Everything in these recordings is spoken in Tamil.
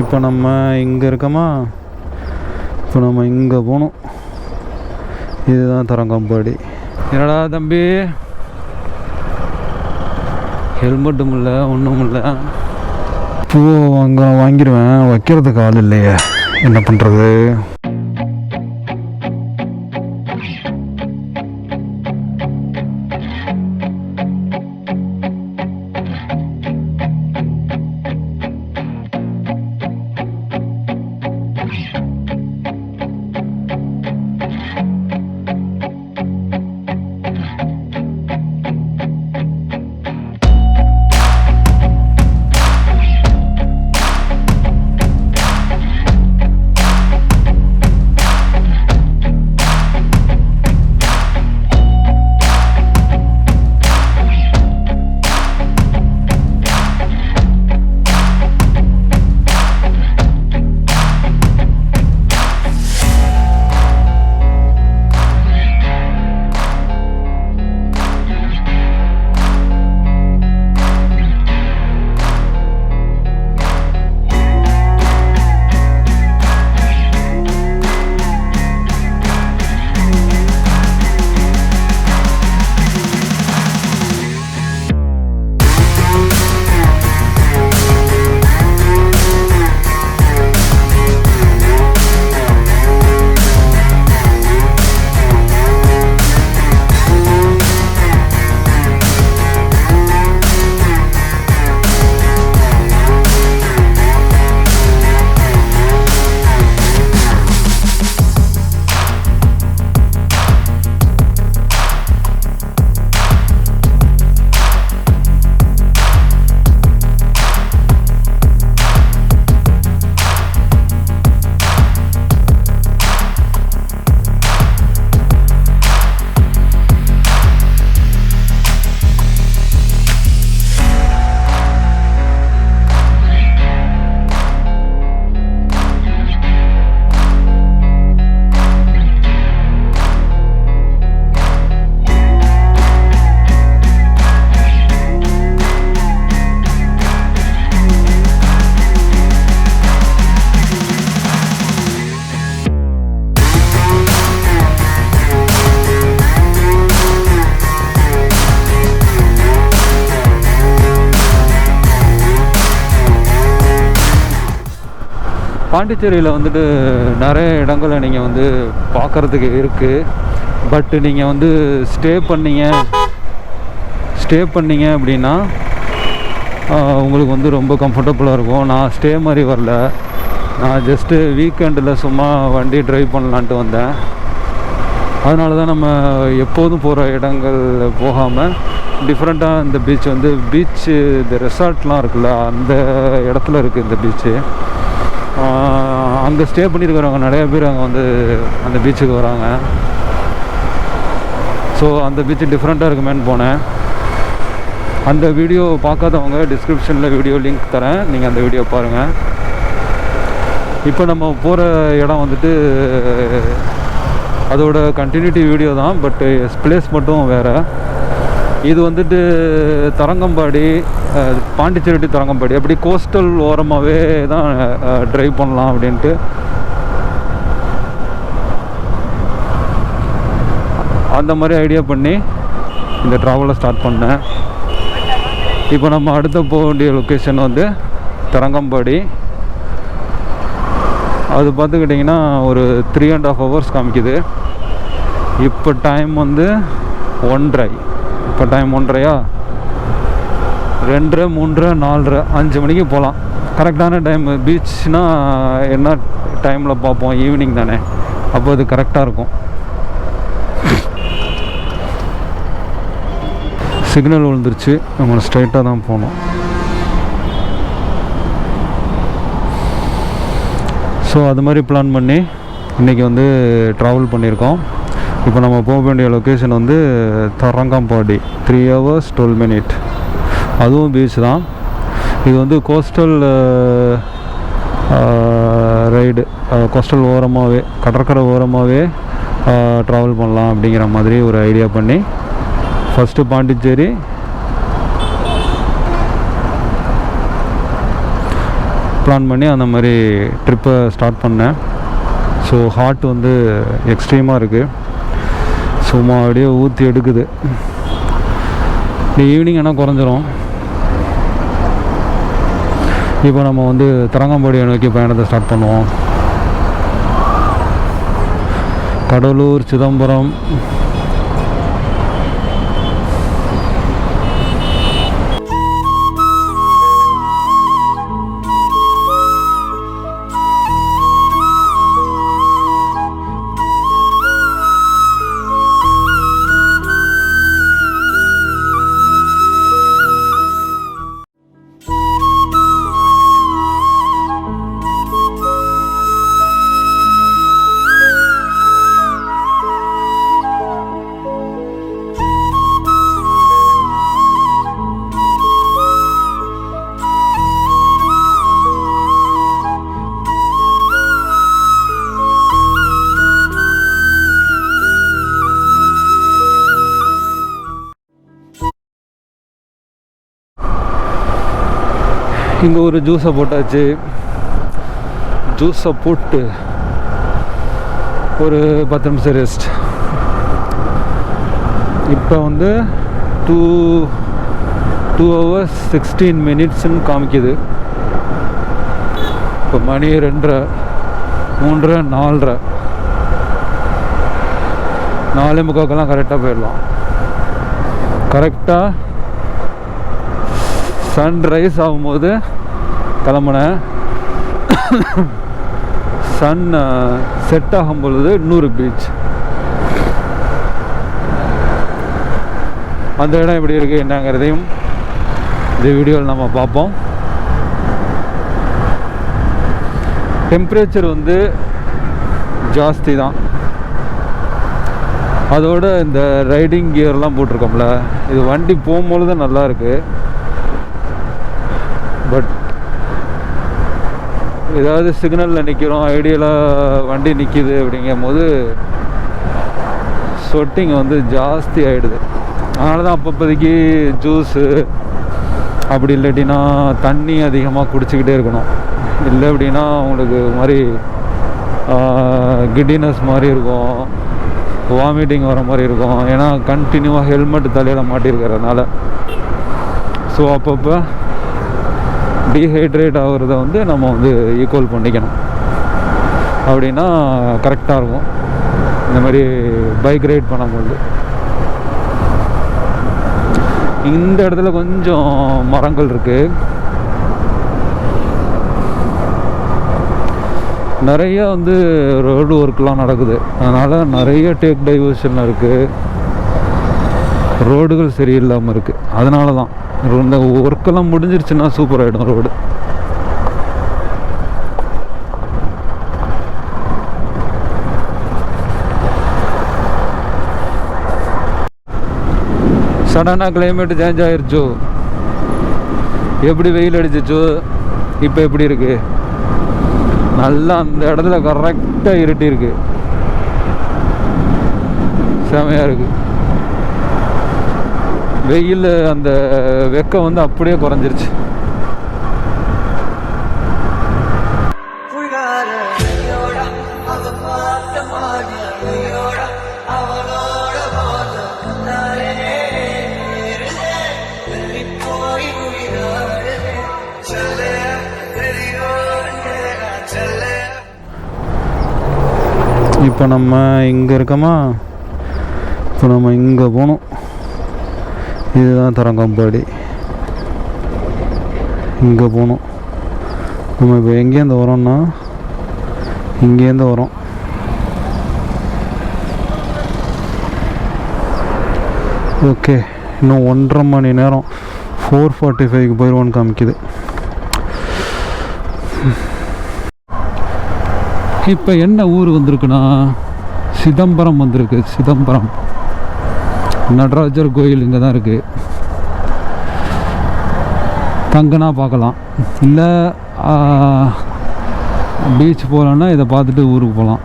இப்போ நம்ம இங்கே இருக்கோமா? இப்போ நம்ம இங்கே போகணும். இதுதான் தரங்கம்பாடி. என்னடா தம்பி? ஹெல்மெட்டும் இல்லை ஒன்றும் இல்லை. பூ வாங்க வாங்கிடுவேன் வைக்கிறதுக்கு ஆள் இல்லையே. என்ன பண்ணுறது பாண்டிச்சேரியில் வந்துட்டு நிறைய இடங்களை நீங்கள் வந்து பார்க்குறதுக்கு இருக்குது பட் நீங்கள் வந்து ஸ்டே பண்ணீங்க. ஸ்டே பண்ணீங்க அப்படின்னா உங்களுக்கு வந்து ரொம்ப கம்ஃபர்டபுளாக இருக்கும். நான் ஸ்டே மாதிரி வரல. நான் ஜஸ்ட்டு வீக்கெண்டில் சும்மா வண்டி ட்ரைவ் பண்ணலான்ட்டு வந்தேன். அதனால தான் நம்ம எப்போதும் போகிற இடங்கள் போகாமல் டிஃப்ரெண்ட்டாக இந்த பீச் வந்து பீச்சு இந்த ரெசார்ட்லாம் இருக்குல்ல அந்த இடத்துல இருக்குது இந்த பீச்சு அங்கே ஸ்டே பண்ணியிருக்கிறவங்க நிறைய பேர் அங்கே வந்து அந்த பீச்சுக்கு வராங்க. ஸோ அந்த பீச்சு டிஃப்ரெண்ட்டாக இருக்குமேன்னு போனேன். அந்த வீடியோ பார்க்காதவங்க டிஸ்கிரிப்ஷனில் வீடியோ லிங்க் தரேன். நீங்கள் அந்த வீடியோ பாருங்கள் இப்போ நம்ம போகிற இடம் வந்துட்டு அதோட கண்டினியூட்டி வீடியோ தான் பட்டு பிளேஸ் மட்டும் வேறு. இது வந்துட்டு தரங்கம்பாடி அஹ், பாண்டிச்சேரி தரங்கம்பாடி. அப்படி கோஸ்டல் ஓரமாகவே தான் ட்ரைவ் பண்ணலாம் அப்படின்ட்டு. அந்த மாதிரி ஐடியா பண்ணி இந்த ட்ராவலை ஸ்டார்ட் பண்ணேன். இப்போ நம்ம அடுத்த போக வேண்டிய லொக்கேஷன் வந்து தரங்கம்பாடி. அது பார்த்துக்கிட்டிங்கன்னா ஒரு த்ரீ அண்ட் ஆஃப் ஹவர்ஸ் காமிக்குது. இப்போ டைம் வந்து ஒன்றரை. இப்போ டைம் ஒன்றரையா ரெண்டரை மூன்று நாலரை அஞ்சு மணிக்கு போகலாம். கரெக்டான டைம் பீச்னா என்ன டைமில் பார்ப்போம்? ஈவினிங் தானே. அப்போ அது கரெக்டாக இருக்கும். சிக்னல் விழுந்துருச்சு. நம்ம ஸ்ட்ரைட்டாக தான் போகணும். ஸோ அது மாதிரி பிளான் பண்ணி இன்றைக்கி வந்து ட்ராவல் பண்ணியிருக்கோம். இப்போ நம்ம போக வேண்டிய லொக்கேஷன் வந்து Tharangambadi. Three hours twelve minute அதுவும் பீச் தான். இது வந்து கோஸ்டல் ரைடு கோஸ்டல் ஓரமாகவே கடற்கரை ஓரமாகவே ட்ராவல் பண்ணலாம் அப்படிங்கிற மாதிரி ஒரு ஐடியா பண்ணி ஃபஸ்ட்டு பாண்டிச்சேரி. பிளான் பண்ணி அந்த மாதிரி ட்ரிப்பை ஸ்டார்ட் பண்ணேன். ஸோ ஹார்ட் வந்து எக்ஸ்ட்ரீமாக இருக்குது சும்மா அப்படியே ஊற்றி எடுக்குது. ஈவினிங் ஆனால் குறைஞ்சிரும்? இப்போ நம்ம வந்து தரங்கம்பாடியை நோக்கி பயணத்தை ஸ்டார்ட் பண்ணுவோம். கடலூர் சிதம்பரம் இங்கே ஒரு ஜூஸை போட்டாச்சு. ஜூஸை போட்டு ஒரு பத்து நிமிஷம் ரெஸ்ட் இப்போ வந்து டூ டூ ஹவர்ஸ் சிக்ஸ்டீன் மினிட்ஸ்னு காமிக்குது. இப்போ மணி ரெண்டரை மூன்றரை நாலரை. நாலே முக்காக்கெல்லாம் கரெக்டாக போயிடலாம். கரெக்டாக சன்ரைஸ் ஆகும்போது கிளம்புனேன் சன் செட் uh, ஆகும் பொழுது இன்னொரு பீச் அந்த இடம் எப்படி இருக்குது என்னங்கிறதையும் இந்த வீடியோவில் நம்ம பார்ப்போம். டெம்பரேச்சர் வந்து ஜாஸ்தி தான். அதோட இந்த ரைடிங் கியர்லாம் போட்டிருக்கோம்ல இது வண்டி போகும்பொழுது நல்லா இருக்குது ஏதாவது சிக்னலில் நிற்கிறோம் ஐடியலாக வண்டி நிற்கிது அப்படிங்கும் போது சொட்டிங் வந்து ஜாஸ்தி ஆகிடுது அதனால தான் அப்பப்போதைக்கு ஜூஸு அப்படி இல்லாட்டினா தண்ணி அதிகமாக குடிச்சிக்கிட்டே இருக்கணும். இல்லை அப்படின்னா உங்களுக்கு மாதிரி கிட்டினஸ் மாதிரி இருக்கும். வாமிட்டிங் வர மாதிரி இருக்கும். ஏன்னா கண்டினியூவாக ஹெல்மெட் தலையில் மாட்டியிருக்கிறதுனால ஸோ அப்பப்போ டீஹைட்ரேட் ஆகுறத வந்து நம்ம வந்து ஈக்குவல் பண்ணிக்கணும். அப்படின்னா கரெக்டாக இருக்கும். இந்த மாதிரி பைக் ரைட் பண்ணும்போது. இந்த இடத்துல கொஞ்சம் மரங்கள் இருக்குது நிறைய வந்து ரோடு ஒர்க்லாம் நடக்குது. அதனால் நிறைய டேக் டைவர்ஷன் இருக்குது ரோடுகள் சரியில்லாமல் இருக்குது அதனால தான் இந்த ஒர்க்கெல்லாம் முடிஞ்சிருச்சுன்னா சூப்பர் ஆகிடும் ரோடு. சடனாக கிளைமேட் சேஞ்ச் ஆகிருச்சோ எப்படி வெயில் அடிச்சிச்சோ இப்போ எப்படி இருக்கு? நல்லா அந்த இடத்துல கரெக்டாக இருட்டி இருக்கு செமையாக இருக்குது வெயில் அந்த வெக்கம் வந்து அப்படியே குறைஞ்சிருச்சு. இப்போ நம்ம இங்கே இருக்கோமா? இப்போ நம்ம இங்கே போகணும். இதுதான் தரங்கம்பாடி. இங்கே போகணும். நம்ம இப்போ எங்கேருந்து வரோம்னா இங்கேருந்து வரோம். ஓகே இன்னும் ஒன்றரை மணி நேரம். ஃபோர் ஃபார்ட்டி ஃபைவ்க்கு போயிடுவோன்னு காமிக்குது. இப்போ என்ன ஊர் வந்திருக்குன்னா சிதம்பரம் வந்திருக்கு சிதம்பரம். நடராஜர் கோயில் இங்கே தான் இருக்குது தங்கனா பார்க்கலாம். இல்லை பீச் போகலான்னா இதை பார்த்துட்டு ஊருக்கு போகலாம்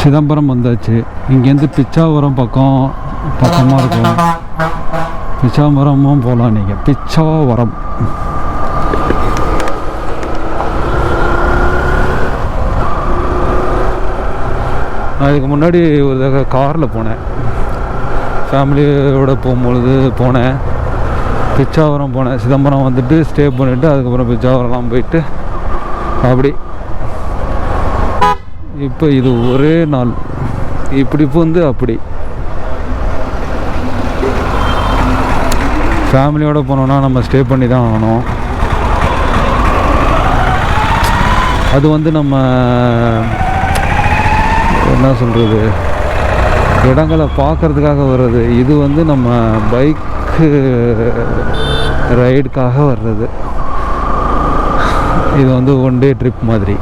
சிதம்பரம் வந்தாச்சு. இங்கேருந்து பிச்சாவரம் பக்கம் பக்கமாக இருக்கும். பிச்சாவரமும் போகலாம் நீங்கள் பிச்சாவரம். அதுக்கு முன்னாடி ஒரு தடவை காரில் போனேன். ஃபேமிலியோட போகும்பொழுது போனேன். பிச்சாவரம் போனேன். சிதம்பரம் வந்துட்டு ஸ்டே பண்ணிவிட்டு அதுக்கப்புறம் பிச்சாவரம்லாம் போயிட்டு அப்படி. இப்போ இது ஒரே நாள். இப்படி வந்து அப்படி. ஃபேமிலியோடு போனோம்னா நம்ம ஸ்டே பண்ணி தான் ஆகணும். அது வந்து நம்ம என்ன சொல்கிறது இடங்களை பார்க்கறதுக்காக வர்றது. இது வந்து நம்ம பைக்கு ரைடுக்காக வர்றது. இது வந்து ஒன் டே ட்ரிப் மாதிரி.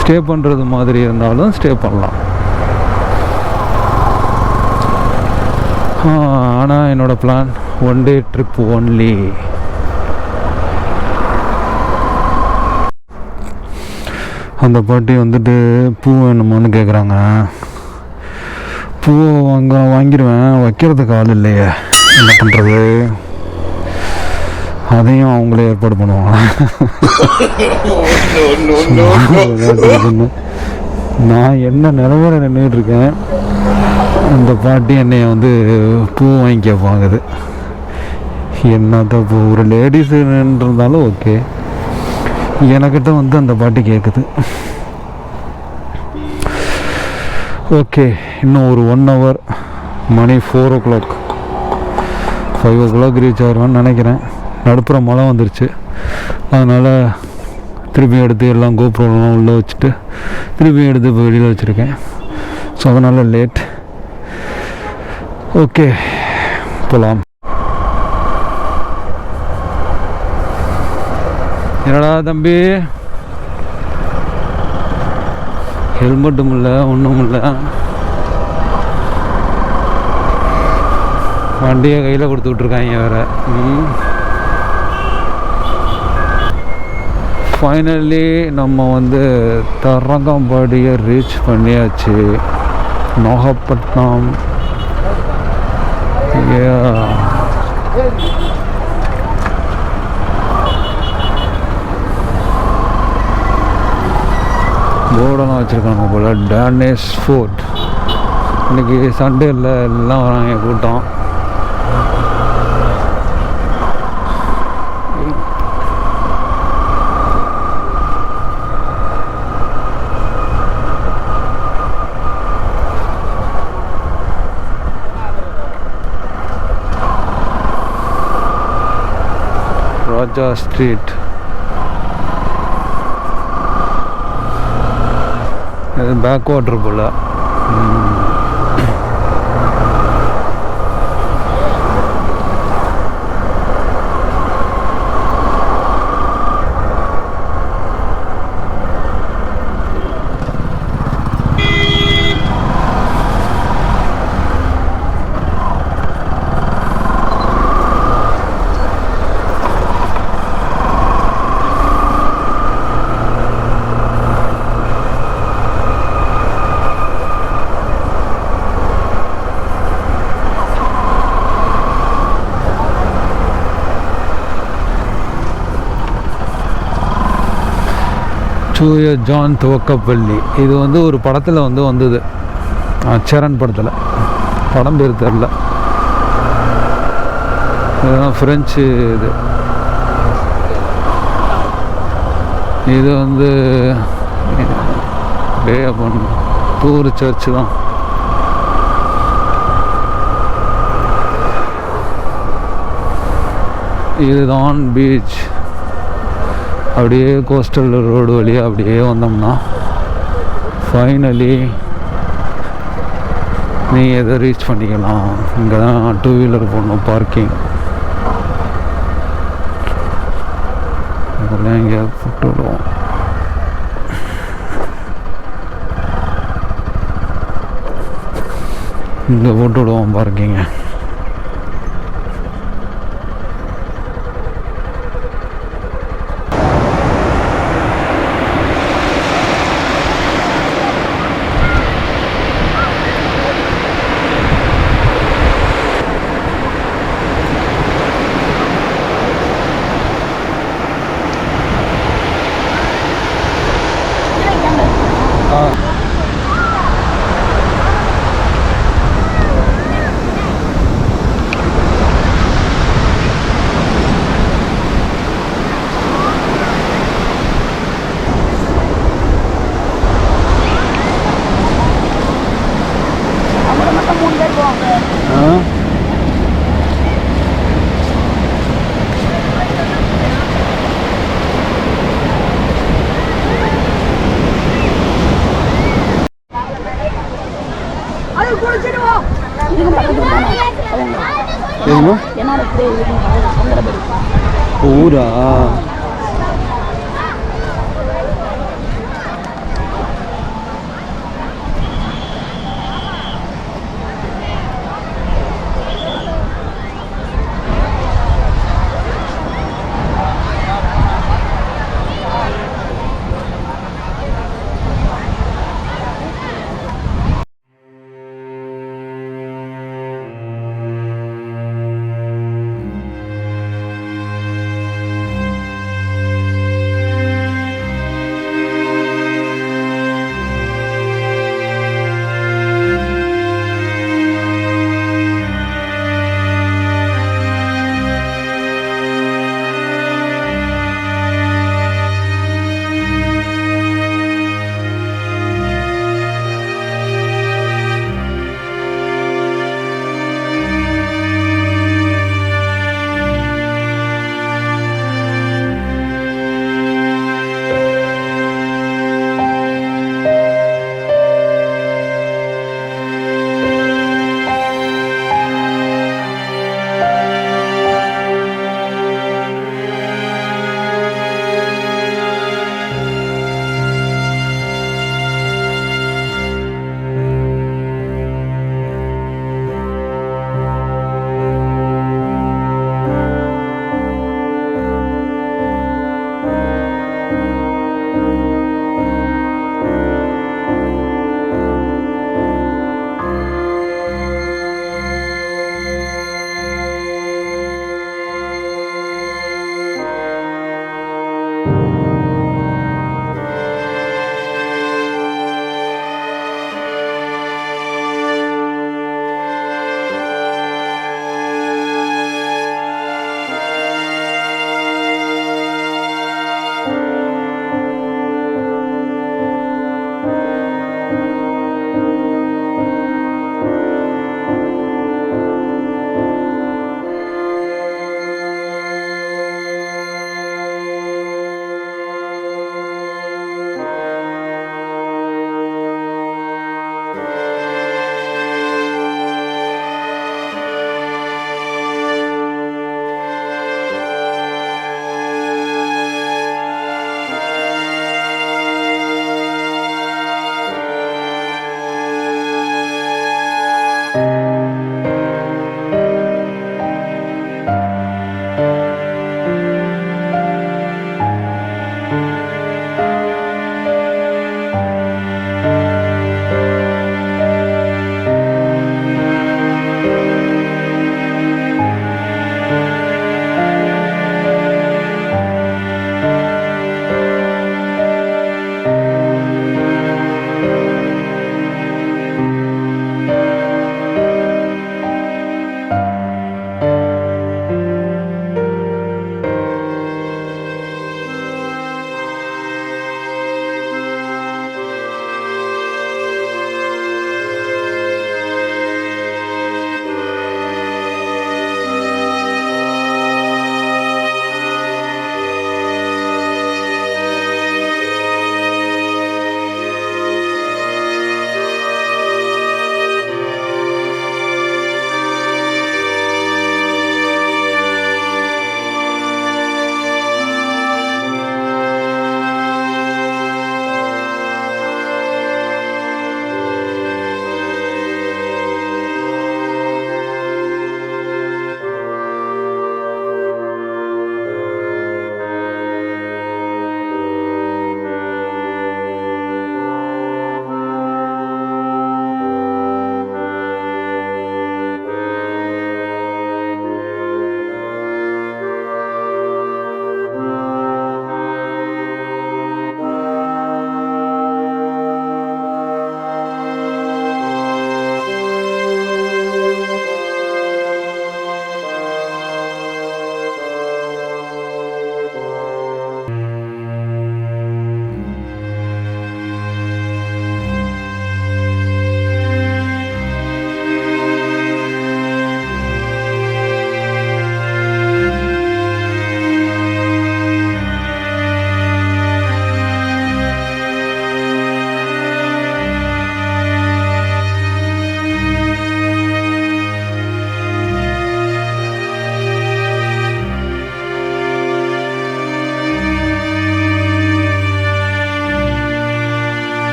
ஸ்டே பண்ணுறது மாதிரி இருந்தாலும் ஸ்டே பண்ணலாம். ஆனால் என்னோடய plan one day trip only அந்த பாட்டி வந்துட்டு பூ வேணுமான்னு கேட்குறாங்க பூ வாங்க வாங்கிடுவேன் வைக்கிறதுக்கு ஆள் இல்லையே. என்ன பண்ணுறது அதையும் அவங்களே ஏற்பாடு பண்ணுவாங்க. நான் என்ன நிலவர நின்றுட்டு இருக்கேன் அந்த பாட்டி என்னைய வந்து பூ வாங்கிக்க வாங்குது என்னத்த பூ ஒரு லேடிஸ் இருந்தாலும் ஓகே எனக்கிட்ட வந்து அந்த பாட்டு கேட்குது ஓகே இன்னும் ஒரு ஒன் ஹவர் மணி four o'clock five o'clock reach ஆயிடுவேன்னு நினைக்கிறேன். நடுப்புற மழை வந்துருச்சு. அதனால் திருப்பி எடுத்து எல்லாம் கோப்ரோலாம் உள்ளே வச்சுட்டு திருப்பி எடுத்து இப்போ வெளியில் வச்சுருக்கேன். ஸோ அதனால் லேட் ஓகே போகலாம் என்னடா தம்பி? ஹெல்மெட்டும் இல்லை ஒன்றும் இல்லை. வண்டியை கையில் கொடுத்து விட்ருக்காங்க வேற ஃபைனலி நம்ம வந்து தரங்கம்பாடியை ரீச் பண்ணியாச்சு. நாகப்பட்டினம். போர்டெல்லாம் வச்சுருக்காங்க போல் டேனேஷ் ஃபோர்ட் இன்னைக்கு சண்டே இல்லை எல்லாம் வராங்க கூட்டம் ராஜா ஸ்ட்ரீட் பேக் வாட்டர் போல். தூய ஜான் துவக்கப்பள்ளி. இது வந்து ஒரு படத்தில் வந்து வந்தது. சரண் படத்தில். படம் பேர் தெரில. இதுதான் ஃப்ரெஞ்சு இது. இது வந்து டே டூர் சர்ச்சு தான். இதுதான் பீச் அப்படியே கோஸ்டல் ரோடு வழியாக அப்படியே வந்தோம்னா ஃபைனலி நீ எதை ரீச் பண்ணிக்கலாம். இங்கே தான் டூ வீலர் போடணும் பார்க்கிங் அதெல்லாம் இங்கே போட்டு விடுவோம். இங்கே போட்டு விடுவோம் பார்க்கிங்க